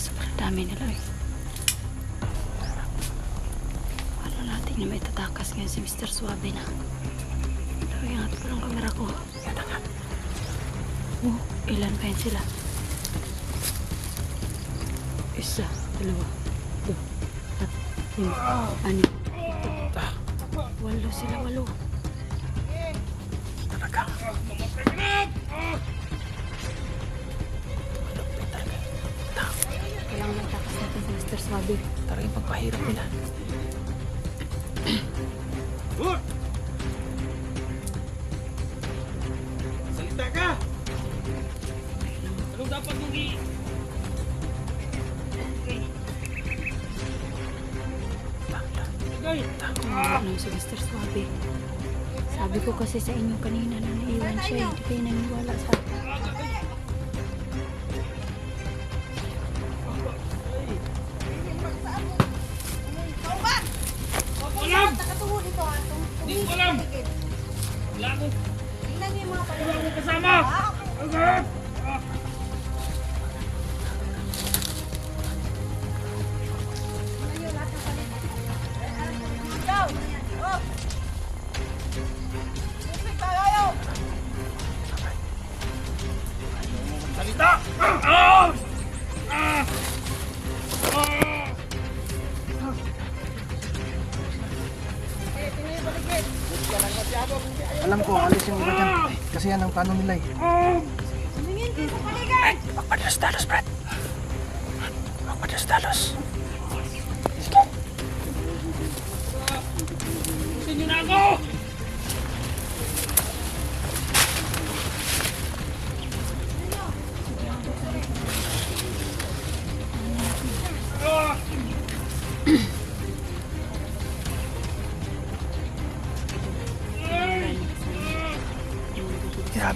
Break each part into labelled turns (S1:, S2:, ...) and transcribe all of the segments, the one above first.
S1: sobrang dami nila eh. Paano natin na may tatakas ngayon si Mr. Suave na? Pero ingat ko lang kamera ko.
S2: Yan na nga.
S1: Oh, ilan pa yun sila? Isa, dalawa, tatlo, at lima.
S2: Ah,
S1: Walo sila, walo.
S2: Malupit talaga.
S1: Mr. Suave.
S2: Talagang pagpahirap nila.
S3: Salita ka! Anong dapat mong i...
S2: Bangla.
S3: Gay!
S1: Ano si Mr. Suave? Sabi ko kasi sa inyo kanina na naiwan siya. Hindi kayo naniwala sa akin.
S4: Sipig tayo!
S3: Salita! Ah! Ah! Ah!
S5: Alam ko, alis yung iba dyan. Kasi yan ang plano nila eh.
S4: Kayo sa paligid!
S2: Magpadalos-dalos, Brad. Magpadalos-dalos.
S3: Pusin niyo na ako!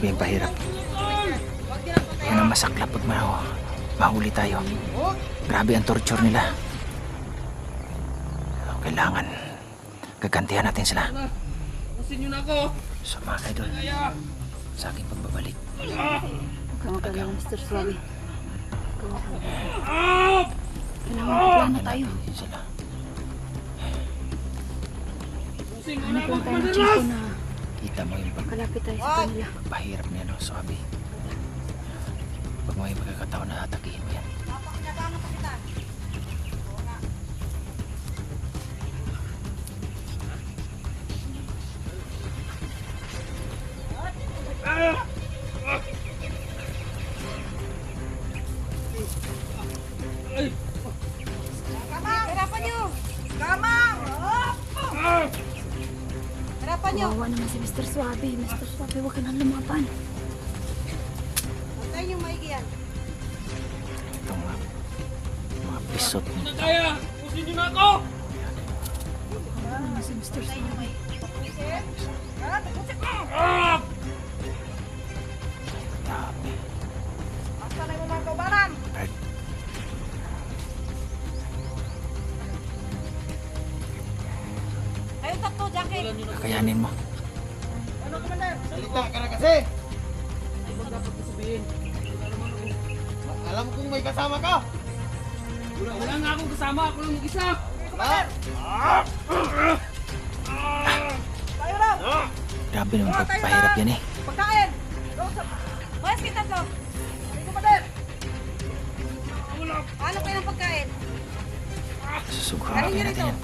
S2: Grabe yung pahirap. Yan ang masaklap pag ma mahuli tayo. Grabe ang torture nila. Kailangan gagantihan natin sila.
S3: Pusin niyo na ako!
S2: So mga idol, sa aking pagbabalik.
S1: Huwag kang magkala, Mr.
S3: Ah!
S1: Kailangan magplano tayo.
S2: Sila.
S3: Na ako!
S1: lang tayo ng chico na
S2: Kita mo yung
S1: makalapit tayo sa kanila.
S2: pagpahirap niya, no? Sabi. Pag may pagkakataon na atakihin mo yan.
S1: Ka nang lumaban.
S4: Antayin niyo maigi yan.
S2: Itong mga, mga pisot.
S3: Hindi na kaya! Pusin niyo na ako!
S1: Kawawa naman si Mr.
S4: Ah!
S3: Ah!
S2: Grabe.
S4: Basta na yung mga tatlo, Jackie!
S2: kakayanin mo.
S5: Kasi!
S3: Ano ba dapat ko sabihin?
S5: Alam kong may kasama ka!
S3: Wala, wala nga akong kasama. Ako lang mag-isa.
S5: Ha?
S4: Tayo na!
S2: Grabe naman pagpahirap yan eh.
S4: Pagkain! Mayas kita tatlo! Ay. Ano kayo ng pagkain? Yun
S2: natin yan.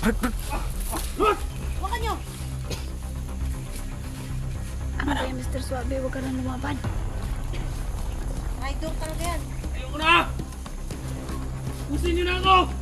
S4: Wakan niyo!
S1: Ano kaya, Mr. Suave? Huwag ka nang lumaban.
S4: Idol talaga yan.
S3: Ayoko na! Pusin niyo na ako!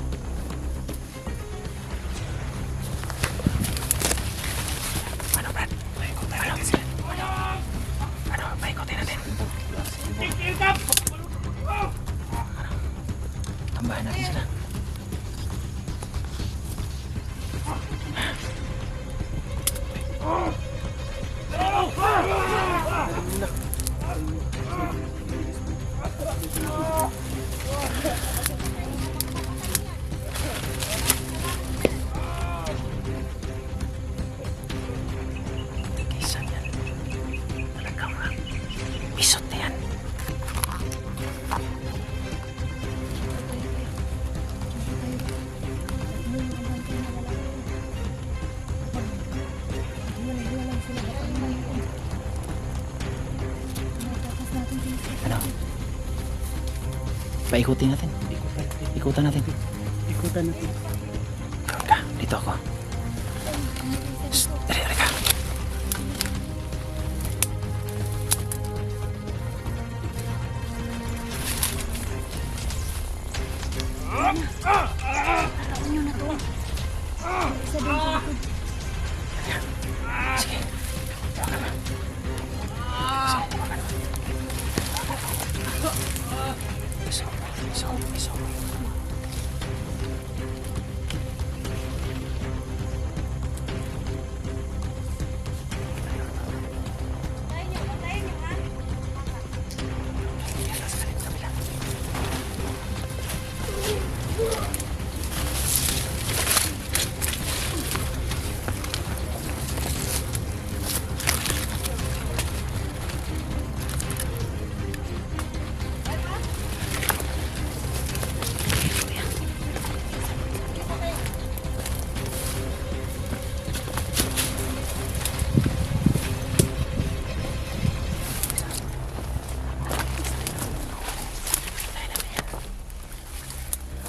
S2: Paikutin natin. Ikutan natin.
S6: Ikutan natin.
S2: Doon ka. Dito ako. Shh, dali ka.
S1: Ano na to? Isa doon sa likod.
S2: Sige. 小李小李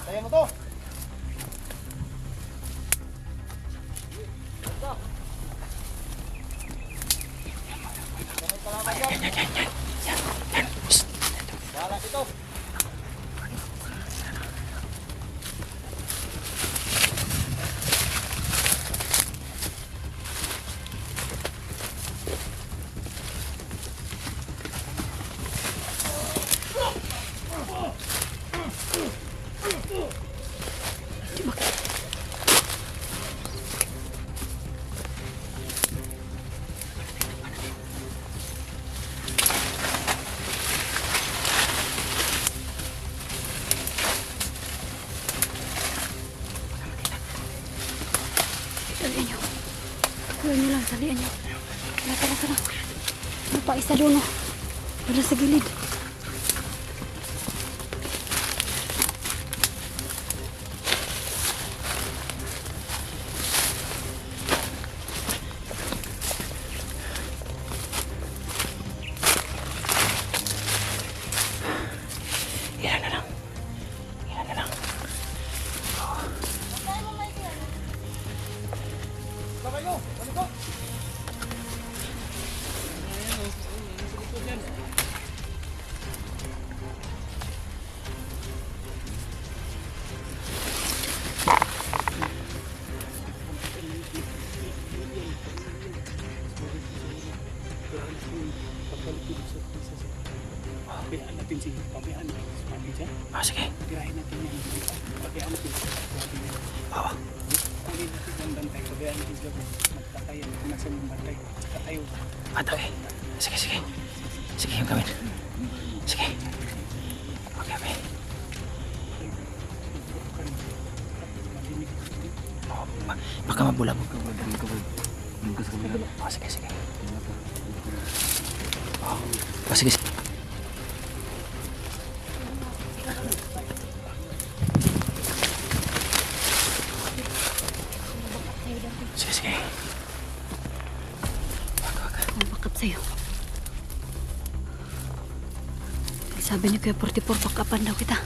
S3: Kaya mo to.
S1: Salian nyo. Kuya nyo lang, salian nyo. Tara, tara, tara. Ano pa isa doon, oh. Wala sa gilid.
S6: Natin si Pabayaan natin siya.
S2: Ah, sige.
S6: Tirahin natin yan. Pabayaan natin si Mami niya.
S2: Oo.
S6: Kunin natin ang bantay. Pabayaan natin kung magtatayan. Nasa yung bantay. Saka tayo.
S2: Ah, okay. Sige, sige. Sige, yung gawin. Sige. Okay, okay. Oh, ma baka mabulab. Oh, sige, sige. Oh, oh sige, sige. Sige, sige. Wag, wag.
S1: Ang backup sa'yo. Sabi niyo kaya 44 backupan daw kita.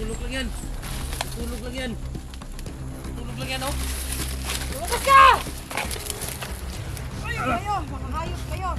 S6: Tulog lang yan. Tulog lang yan. Tulog lang yan, oh.
S4: Lumabas ka! Kayo, makahayop kayo.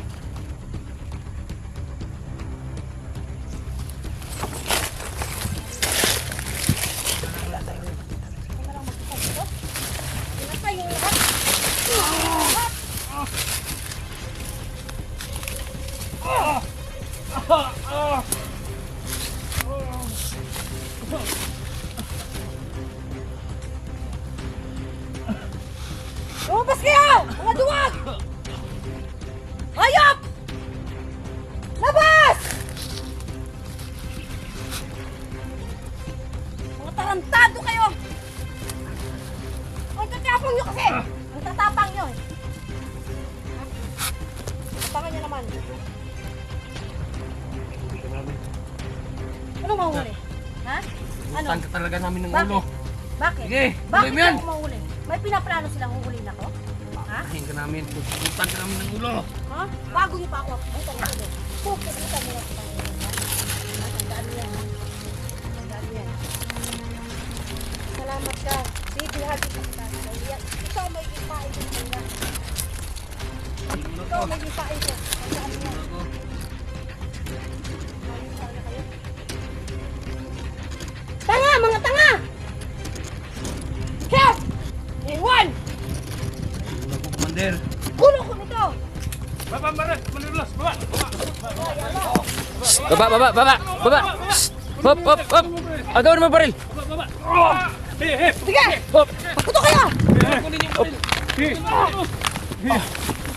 S4: Tarantado kayo! Ang tatapang nyo kasi! Ang tatapang nyo eh! Tapangan nyo naman. Ano mahuli? Ha? Ano?
S6: Tangka talaga namin ng
S4: Bakit?
S6: ulo.
S4: Bakit?
S6: Sige,
S4: Bakit
S6: mo yan.
S4: ako mahuli? May pinaplano silang huhulihin ako? Ha?
S6: Kain ka namin. Pupuntan ka namin ng ulo.
S4: Ha? Bago niyo pa ako. Tanga ko. Pupuputan mo na Salamat ka. Baby, hagi ka kita. Yan. Ikaw may gipain ko sa kanya. Ikaw may gipain ko. Na kayo. Tanga! Mga tanga! Kaya! Iwan!
S6: Ulo ko, Commander.
S4: Kulo ko nito!
S6: Baba, Marat! Manilos! Baba! Baba!
S2: Baba, baba, baba, baba. Hop, hop, hop. Agaw naman baril.
S6: Baba! Baba!
S4: Sige!
S2: Hop.
S4: Pakuto kayo!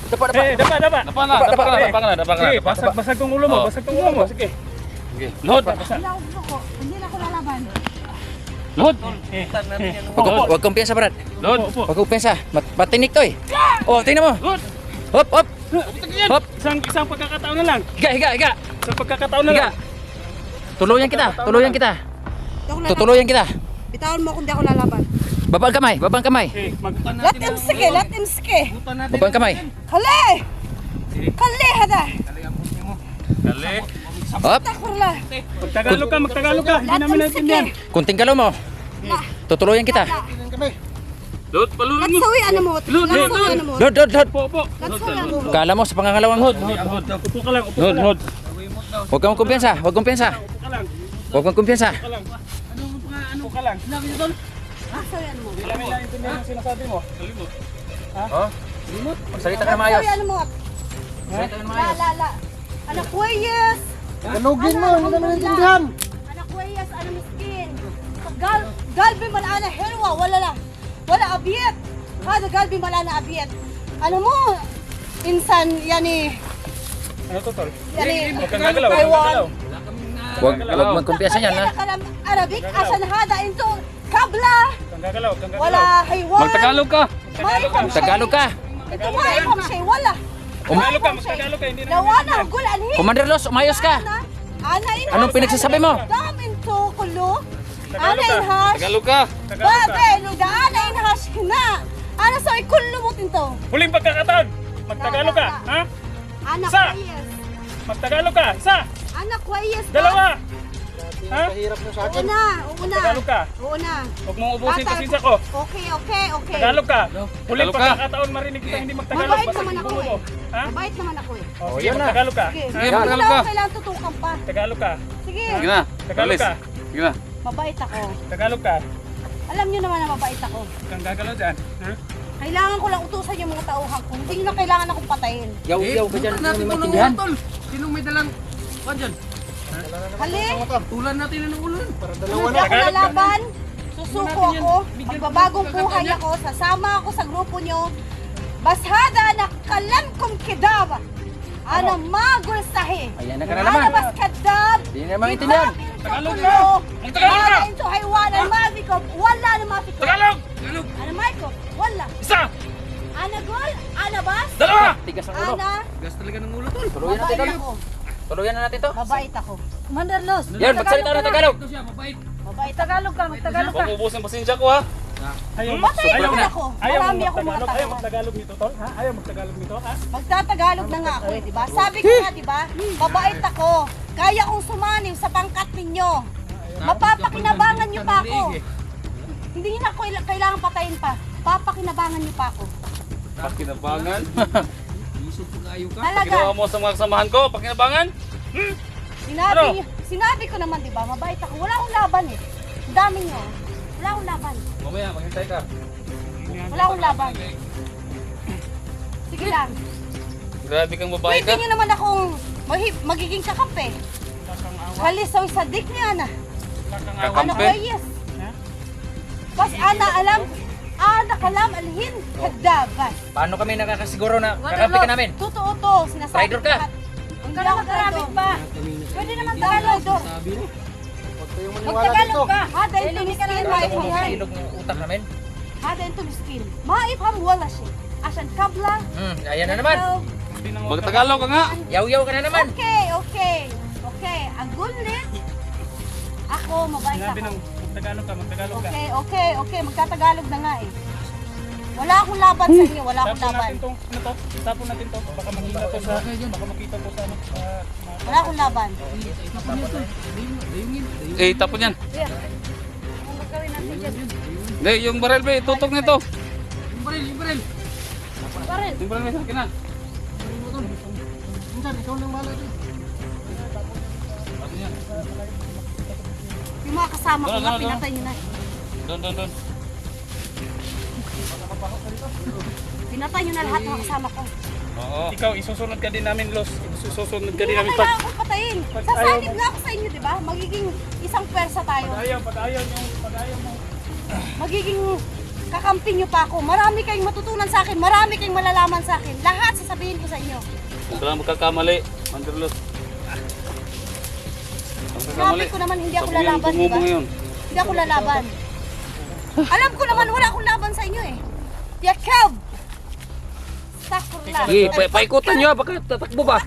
S2: Dapa, dapa.
S6: Eh, dapa, dapa! Dapa nga, dapa nga, dapa nga, dapa nga. Sige, basag, basag tong ulo mo, basag tong ulo mo. Sige. Sige. Load!
S4: Hindi na ako lalaban.
S6: Load! Eh.
S2: Huwag kang- Huwag kang piyansa, Brad.
S6: Load!
S2: Huwag kang piyansa. Mat matinik to eh. Oh, tingnan mo.
S6: Load!
S2: Hop, hop. Hop.
S6: Isang, isang pagkakataon na lang.
S2: Higa, higa, higa.
S6: Isang pagkakataon na
S2: Higa.
S6: lang.
S2: Tuluyan kita, tuluyan kita. Tutuluyan kita.
S4: Bitawan mo kung di ako lalaban.
S2: Baba ang kamay, baba ang kamay.
S6: Eh, magbutan
S4: Let him sige, let him sige.
S6: Butan natin.
S2: Baba ang kamay.
S4: Kali! Kali hada!
S6: Dali.
S2: Hop.
S4: Takurla!
S6: Magtagalog ka, magtagalog ka. Hindi
S4: Let
S6: namin
S4: him
S6: naintindihan.
S4: sige!
S2: Kunting galaw mo. Tutuluyan kita.
S6: Load, palulun mo.
S4: Latsawi ano mo? Latsawi ano mo?
S2: Lord, Lord, Lord.
S6: Upo, upo.
S4: Latsawi ano mo?
S2: Kala mo sa pangangalawang hod.
S6: Hod, upo ka lang, upo ka lang. Hod,
S2: Huwag kang kumpiyansa, huwag kumpiyansa.
S6: Upo ka lang,
S2: Huwag kang kumpiyansa.
S6: upo ka lang. Ka lang. Sinabi niyo doon?
S4: Latsawi ano mo?
S6: Hindi namin naintindihan yung sinasabi mo. Kalimot.
S2: Oh. Magsalita ka na maayos.
S4: Ano mo?
S2: Magsalita ka na
S4: La
S2: maayos.
S4: la la! Anak kuwayas!
S3: Ganugin mo, hindi namin naintindihan.
S4: Anak kuwayas, ano miskin? Gal galbi man ana helwa, wala na. Wala abiyet. Hada galbi man ana abiyet. Ano mo? Insan yani
S6: Ano to, tol? Huwag kang gagalaw, huwag kang gagalaw.
S2: Huwag, huwag magkumpiyansa niyan ha.
S4: Arabic asan hada into kabla
S6: Huwag kang gagalaw, huwag kang gagalaw.
S4: wala haywan.
S6: Magtagalog ka.
S4: Maipam siya.
S2: Tagalog ka.
S4: Ito maipam siya wala.
S6: Magtagalog ka, magtagalog ka. Hindi namin
S4: Lawana gulan hi.
S2: Commander Los, umayos ka.
S4: Ana, in
S2: Anong pinagsasabi mo?
S4: Dam into kulo. Ana in hash.
S6: Tagalog ka.
S4: Babe, luda ana in hash na. Ana sa ikulo mo tinto.
S6: Huling pagkakataon. Magtagalog ka. Ha?
S4: Anak
S6: Sa? Magtagalog ka. Isa.
S4: Anak kwayes. ba?
S6: Dalawa. Ha?
S3: Pahirap nyo sa
S4: Oo
S3: akin.
S4: na, oo na.
S6: Tagalog ka.
S4: Oo na.
S6: Huwag mong ubusin
S4: Tatal-
S6: pasensya ko.
S4: Okay, okay, okay.
S6: Tagalog ka. Huling
S7: Tagalog ka.
S6: pagkakataon marinig kita hindi magtagalog.
S4: Mabait
S6: Basta
S4: naman ako eh.
S6: Ha?
S4: Mabait naman ako eh.
S6: O,
S3: Oh,
S6: sige,
S3: yan na.
S6: Tagalog ka.
S4: Sige. Wala
S7: Tagalog ka.
S4: kailangan tutukan pa.
S6: Tagalog ka.
S4: Sige,
S7: Sige na.
S6: Tagalog ka.
S7: Sige na.
S4: mabait ako.
S6: Tagalog ka.
S4: Alam niyo naman na mabait ako.
S6: Kang gagalaw dyan. Ha?
S4: Kailangan ko lang utusan yung mga tauhan ko. Hindi na kailangan akong patayin.
S2: Yaw, yaw ka dyan. Hindi mo maintindihan.
S6: Sinong may dalang... Kuhan dyan.
S4: Hali,
S6: Tulan natin ng ulan.
S3: Para
S4: hindi
S3: dalawa na.
S4: ako
S6: Tagalog
S4: lalaban. Susuko ako. Magbabagong buhay ako. Sasama ako sa grupo nyo. Bashada na kalam kong kidab. Ana magul sahi.
S2: Ayan na ka na naman.
S4: Ana bas kadab.
S2: Hindi na maintindihan.
S6: Tagalog ka. Tagalog ka.
S4: Ana into haywanan mafikop. Wala na mafikop.
S6: Tagalog! Tagalog!
S4: Ana Michael. Wala.
S6: Isa!
S4: Ana gol. Ana bas.
S6: Dalawa!
S2: Tigas ang ulo.
S4: Ana.
S6: Gas talaga ng ulo
S4: Mabait
S2: to.
S4: ako.
S2: Tuluyan na natin to.
S4: Mabait ako. Commander Los.
S2: Yan, magsalita na Tagalog.
S6: Ito siya, mabait.
S4: Mabait. Tagalog ka. Magtagalog
S7: Huwag mo ubusin pasensya ko ha.
S6: Ayaw
S4: Patay
S6: ayaw na.
S4: ako.
S6: Ayaw
S4: Marami
S6: mo
S4: akong mga.
S6: Ayaw
S4: tagalog.
S6: magtagalog nito tol. Ha? Ayaw magtagalog nito. Ha?
S4: Magtatagalog na nga ako eh, di ba? Sabi ko nga, di ba? Mabait ako. Kaya kong sumaniw sa pangkat ninyo. Mapapakinabangan niyo pa ako. Hindi na ako ila- kailangan patayin pa. Papakinabangan niyo pa ako.
S7: Pakinabangan.
S4: Talaga.
S7: Ginawa mo sa mga kasamahan ko. Pakinabangan.
S4: Sinabi
S6: Ano?
S4: sinabi ko naman, di ba? Mabait ako. Wala akong laban eh. Ang dami niyo. Wala akong laban.
S7: Mamaya, maghintay ka.
S4: Wala akong laban. Sige lang.
S7: Grabe kang babae
S4: Pwede
S7: ka.
S4: niyo naman akong magi- magiging kakampi. Halisaw sa dik niya na.
S6: Kakang
S4: Ano ba yes? Bas ana alam, ana kalam alhin kadaban.
S2: Paano kami nakakasiguro na kakampi ka namin?
S4: Totoo to, sinasabi ko
S2: ka.
S4: Hindi ako traitor. pa. Pwede naman Tagalog.
S3: Huwag kayong maniwala dito.
S4: Magtagalog ka. Hada ito miskin,
S2: Wala
S4: maifam yan.
S2: silog ng utak namin.
S4: Hada ito miskin. Maifam wala siya. Asan kabla.
S2: Hmm, ayan na naman.
S7: Magtagalog ka nga.
S2: Yaw-yaw ka na naman.
S4: Okay, okay. Okay, ang gunlit. Ako, mabait ako.
S6: Magtagalog ka, magtagalog ka.
S4: Okay, okay, okay. Magtatagalog na nga eh. Wala akong laban sa inyo. Wala akong
S6: Tapon
S4: laban.
S6: natin tong, ano to? Tapon natin to. Baka mahina to sa, baka makita to sa, ano, sa,
S4: Wala akong laban.
S7: Eh, tapon yan.
S4: Anong gagawin natin dyan?
S7: Hindi, yung baril be, tutok nito.
S4: Baril.
S7: Yung baril be, sa akin na.
S3: Minsan, ikaw nang mahala dito.
S4: Kasama ko nga, pinatay nyo na.
S7: Doon, doon, doon.
S4: Pinatay nyo na lahat ng kasama ko.
S7: Oo.
S6: ikaw, isusunod ka din namin, Los. Isusunod ka
S4: Hindi
S6: din
S4: na
S6: namin pag,
S4: kailangan patayin.
S6: pag
S4: Sasanib
S6: ayaw
S4: nga ako sa inyo, di ba? Magiging isang pwersa tayo.
S6: ayaw nyo, pag ayaw mo.
S4: Magiging kakampi nyo pa ako. Marami kayong matutunan sa akin. Marami kayong malalaman sa akin. Lahat sasabihin ko sa inyo.
S7: Huwag ka lang magkakamali. Manderlos.
S4: Sabi ko naman hindi ako
S7: Sabi
S4: lalaban, di ba?
S7: ngayon.
S4: Hindi ako lalaban. Alam ko naman wala akong laban sa inyo eh. Yakab! Sakura.
S2: Sige, pa paikutan nyo. Baka tatakbo ba?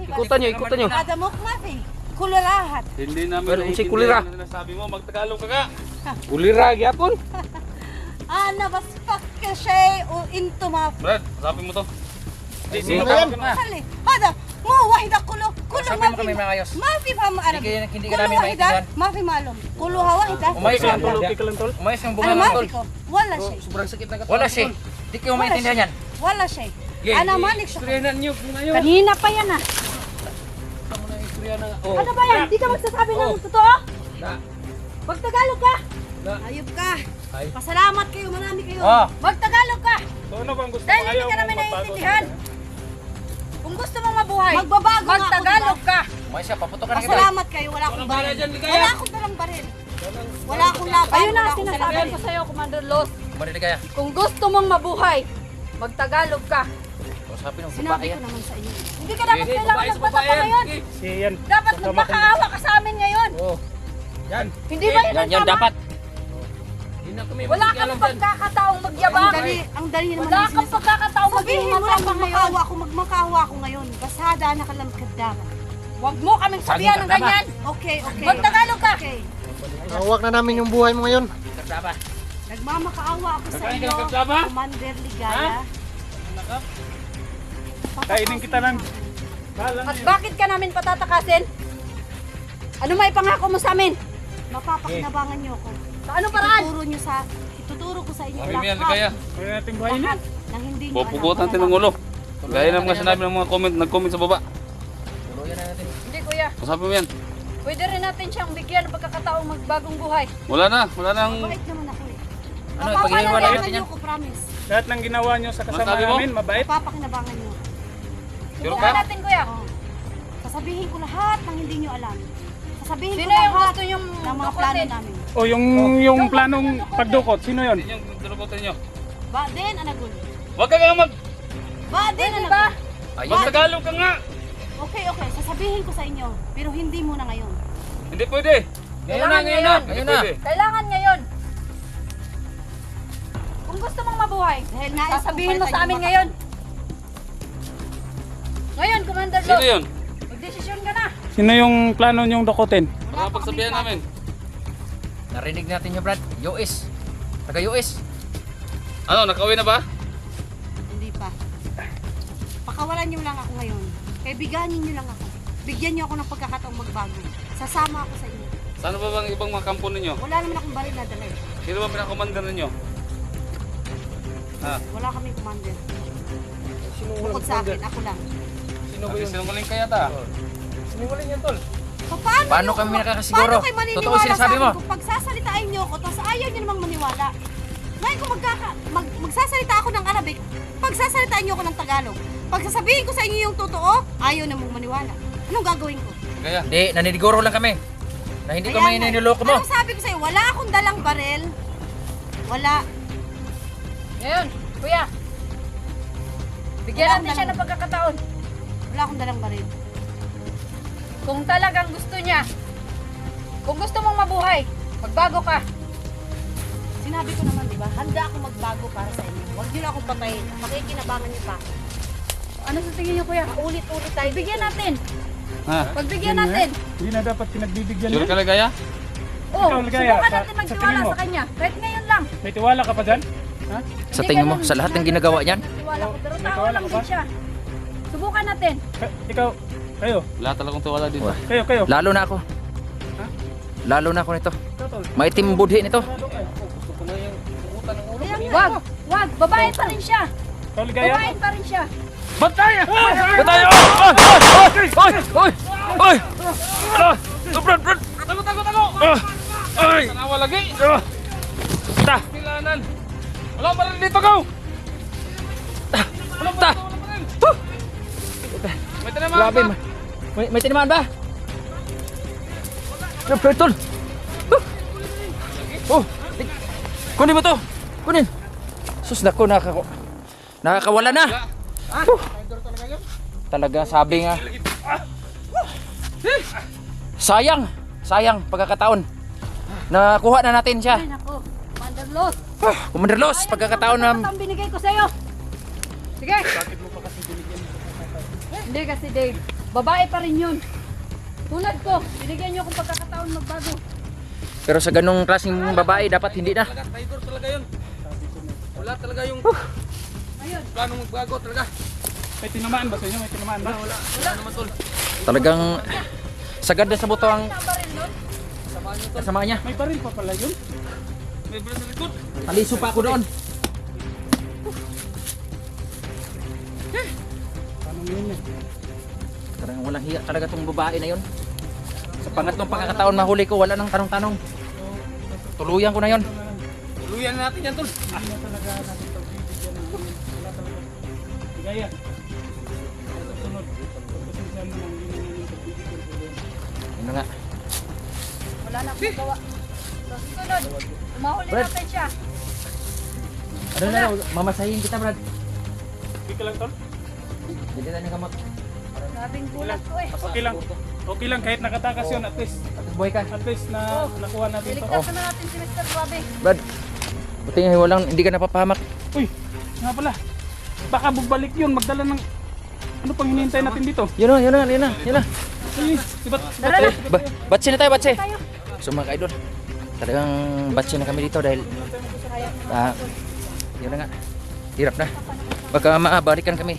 S2: Ikutan nyo, ikutan nyo.
S4: Adamok mafi. Kularahat.
S7: Hindi namin
S2: Pero si Kulira.
S7: sinasabi mo. Magtagalog ka nga.
S2: Ulira, gyapon.
S4: Ana bas fakir siya o into mafi.
S7: Brad, sabi mo to.
S6: Di,
S2: Sige,
S6: sino ka?
S4: Hada. Mo wahida kulo. Kulo
S2: Sabi mo kami maayos.
S4: Mafi pa mo Arab.
S2: Hindi ka- hindi ka
S4: Kulo
S2: namin
S4: wahida.
S2: maintindihan.
S4: Mafi malum. Kulo ha wahida.
S2: Umayos
S6: Ikaw
S2: ka
S6: lang, tol.
S2: Umayos
S4: Ano
S2: bunga ng tol.
S4: ko? Wala siya.
S3: Sobrang sakit na
S2: Wala siya. Di kayo maintindihan yan.
S4: Wala siya. Ana manik siya.
S6: Trenan nyo ngayon.
S4: Kanina pa yan ah.
S2: Oh.
S4: Ano ba yan? Di ka magsasabi ng
S2: Oh.
S4: totoo? Magtagalog ka. Ayop ka.
S2: Ay.
S4: Pasalamat kayo, marami kayo.
S2: Oh.
S4: Magtagalog ka.
S6: So, ano bang gusto mo?
S4: Dahil hindi ka namin naiintindihan. Kung gusto mong mabuhay, magbabago magtagalog ka.
S2: Umayos ka, paputok ka na kita.
S4: Pasalamat kayo, wala akong baril. Wala akong dalang baril. Wala akong laban.
S8: Ayun na,
S4: wala akong
S8: sinasabi ko sa'yo, Commander Los.
S2: Marinig kaya.
S8: Kung gusto mong mabuhay, magtagalog ka.
S2: Usapin ng
S4: Sinabi
S2: babae
S4: ko
S2: yan.
S4: naman sa inyo. Hindi ka dapat kailangan
S2: babae yan.
S4: ngayon.
S6: Yan.
S4: Dapat magmakaawa ka sa amin ngayon.
S2: Oh. Yan.
S4: Hindi ba yun
S2: Yan,
S4: ang
S2: yan
S4: tama?
S2: dapat.
S8: Wala kang pagkakataong
S4: Ang
S8: magyabang.
S4: dali, ang dali naman
S8: Wala
S4: ang
S8: kang pagkakataong
S4: Sabihin mo lang magmakaawa ako, magmakaawa ako ngayon. Basada na kalamkadaman. Huwag mo kaming sabihan ng ganyan. Okay, okay.
S8: Magtagalog ka.
S4: Okay.
S3: Hawak na namin yung buhay mo ngayon.
S2: Kardaba.
S4: Nagmamakaawa ako sa
S7: ka kapsaba?
S4: Commander Ligaya.
S6: Kainin kita ng...
S8: At bakit ka namin patatakasin? Ano may pangako mo sa amin?
S4: Mapapakinabangan niyo ako.
S8: Sa anong paraan?
S4: Ituturo niyo sa, ituturo ko sa inyo
S7: Kami yan,
S4: lahat.
S7: kaya.
S6: Kaya natin buhayin yan.
S4: Ng hindi niyo
S7: Pupugot
S4: alam.
S7: natin ng ulo. Gaya ng mga sinabi ng mga comment, nag-comment sa baba.
S2: Tuluyan na natin.
S8: Hindi kuya.
S7: Kasabi mo yan.
S8: Pwede rin natin siyang bigyan ng pagkakataong magbagong buhay.
S7: Wala na, wala nang...
S4: Mabait naman ako eh.
S2: Ano,
S4: Mapapakinabangan
S2: natin yan?
S4: ako, promise.
S6: Lahat ng ginawa nyo sa kasama namin, mabait.
S4: Mapapakinabangan niyo.
S7: Sure
S8: Subukan
S7: ka?
S8: natin kuya.
S4: Oh. Sasabihin ko lahat ng hindi niyo alam. Sasabihin
S8: Sino
S4: ko
S8: yung
S4: lahat
S8: gusto yung
S4: ng mga plano namin.
S6: O yung, yung planong pagdukot, sino yon?
S7: Yan yung dulubutin nyo.
S4: Ba din, anagul.
S7: Huwag ka nga mag...
S4: Ba din,
S8: Pwede ba?
S4: anagul.
S2: Ayun.
S7: Mag-Tagalog ka nga!
S4: Okay, okay. Sasabihin ko sa inyo. Pero hindi muna ngayon.
S7: Hindi pwede.
S2: Ngayon na, ngayon na. Ngayon na.
S8: Kailangan ngayon. Kung gusto mong mabuhay,
S4: Dahil kong
S8: sasabihin mo sa amin ngayon. Ngayon, Commander
S7: Sino
S8: Lo,
S7: yun?
S8: magdesisyon ka na.
S6: Sino yung plano nyong dukutin?
S7: Para pagsabihan namin.
S2: Narinig natin nyo, Brad. US. Taga US.
S7: Ano, nakauwi na ba?
S4: Hindi pa. Pakawalan niyo lang ako ngayon. Kaibiganin niyo lang ako. Bigyan niyo ako ng pagkakataong magbago. Sasama ako sa inyo.
S7: Saan ba bang ibang mga kampo ninyo?
S4: Wala naman akong baril na dala eh.
S7: Sino ba pinaka-commander ninyo? Ha?
S4: Wala kaming commander. Bukod sa akin, ako lang.
S2: Sino
S7: Sabi sinungaling kaya ta.
S6: Sinungaling yan, tol.
S4: Paano,
S2: Paano kami nakakasiguro?
S4: Paano kayo maniniwala
S2: Totoo sinasabi
S4: sa
S2: mo?
S4: kung pagsasalitain niyo ako, tapos ayaw niyo namang maniwala? Ngayon kung magkaka, mag, magsasalita ako ng Arabic, pagsasalitain niyo ako ng Tagalog, pagsasabihin ko sa inyo yung totoo, ayaw namang maniwala. Anong gagawin ko?
S7: Kaya.
S2: Hindi, naniniguro lang kami. Na hindi
S4: Kaya
S2: kami
S4: nga,
S2: niniloko mo.
S4: Anong sabi ko sa'yo? Wala akong dalang barel. Wala.
S8: Ngayon, kuya. Bigyan
S4: Wala
S8: natin
S4: na-
S8: siya ng pagkakataon.
S4: Wala akong dalang baril.
S8: Kung talagang gusto niya, kung gusto mong mabuhay, magbago ka.
S4: Sinabi ko naman, di ba? Handa ako magbago para sa inyo. Huwag niyo na akong patayin. Pakikinabangan niyo pa.
S8: Ano sa tingin niyo kuya?
S4: Ulit-ulit tayo.
S8: Bigyan natin.
S7: Ha?
S8: Pagbigyan natin.
S6: Hindi na dapat pinagbibigyan
S7: Sure
S6: yan.
S7: ka ligaya?
S8: Oh,
S6: Ikaw, Ligaya,
S8: subukan
S6: sa-
S8: natin
S6: sa
S8: magtiwala
S6: tingin mo?
S8: sa kanya. Kahit ngayon lang.
S6: May tiwala ka pa dyan? Ha?
S2: Sa
S8: Hindi
S2: tingin mo,
S8: ganun.
S2: sa lahat ng ginagawa niyan,
S8: Nagtiwala ko, pero
S6: May
S8: tao lang
S6: ka
S8: din
S6: ba?
S8: siya. Subukan natin.
S6: Ka- ikaw, kayo,
S7: Wala talagang tiwala dito.
S2: Wah.
S6: kayo, kayo.
S2: lalo na ako. Lalo na ako nito. Maitim budhi nito.
S8: Wag, wag. Babae pa rin siya. Babae pa rin siya.
S6: Batay!
S2: Batay! Oy! Oy! Oy! Oy! Ah! Brad, Brad!
S7: Tago, tago, tago!
S6: Ah! Ay!
S7: Tanawa lagi!
S6: Ah! Ta!
S7: Kailangan! Wala pa rin dito, go!
S2: Ta!
S7: May tinamaan
S2: Grabe,
S7: ka!
S2: may, may, tinamaan ba? Ano, Brad, tol? Oh! Oh! Eh, Kunin mo to! Kunin! Sus, naku, nakaka... Nakakawala na! Huh. Talaga, sabi nga. Sayang! Sayang, pagkakataon. Nakuha na natin siya.
S8: Ay, nako. Commander Los.
S2: Ah, Commander Los, pagkakataon na...
S8: Ang binigay ko sa'yo. Sige. Hindi kasi Dave, babae pa rin yun. Tulad ko, binigyan niyo akong pagkakataon magbago.
S2: Pero sa ganong klaseng babae, dapat hindi na.
S7: Talaga, Tiger talaga yun. Wala talaga yung
S8: Ayun.
S7: planong magbago talaga.
S6: May tinamaan ba sa inyo? May tinamaan ba? Wala.
S7: Wala naman tol.
S2: Talagang sagad na sa buto ang
S8: Tama rin nun.
S2: kasama niya.
S6: May baril pa pala yun.
S7: May bala sa likod.
S2: Aliso pa ako doon. Talagang walang hiya talaga tong babae na yon. Sa pangatlong pagkakataon mahuli ko, wala nang tanong-tanong. Tuluyan ko na yon.
S7: Tuluyan natin yan tol.
S6: Hindi namin pagbibigyan.
S2: Ano nga.
S8: Wala na akong gawa. Sa susunod, mahuli
S2: Brad.
S8: natin siya.
S2: Ano na, mamasahin kita, Brad.
S6: Okay ka lang, tol?
S2: Hindi na gamot.
S8: Grabing gulat ko eh.
S6: Okay lang. Okay lang, kahit nakatakas yun, at least,
S2: Buhay ka.
S6: at least na nakuha natin to.
S8: Niligtas na natin si Mr. Grabe.
S2: Brad. Buti nga walang, hindi ka napapahamak.
S6: Uy, nga pala. Baka bubalik yun, magdala ng... Ano pang hinihintay natin dito?
S2: Yun na, yun na, yun na, yun na.
S6: Uy, diba?
S8: Tara na.
S2: Ba na tayo, batsi.
S8: Tayo.
S2: So mga kaidol, talagang batsi na kami dito dahil ah, yun na nga, hirap na. Baka maabalikan kami.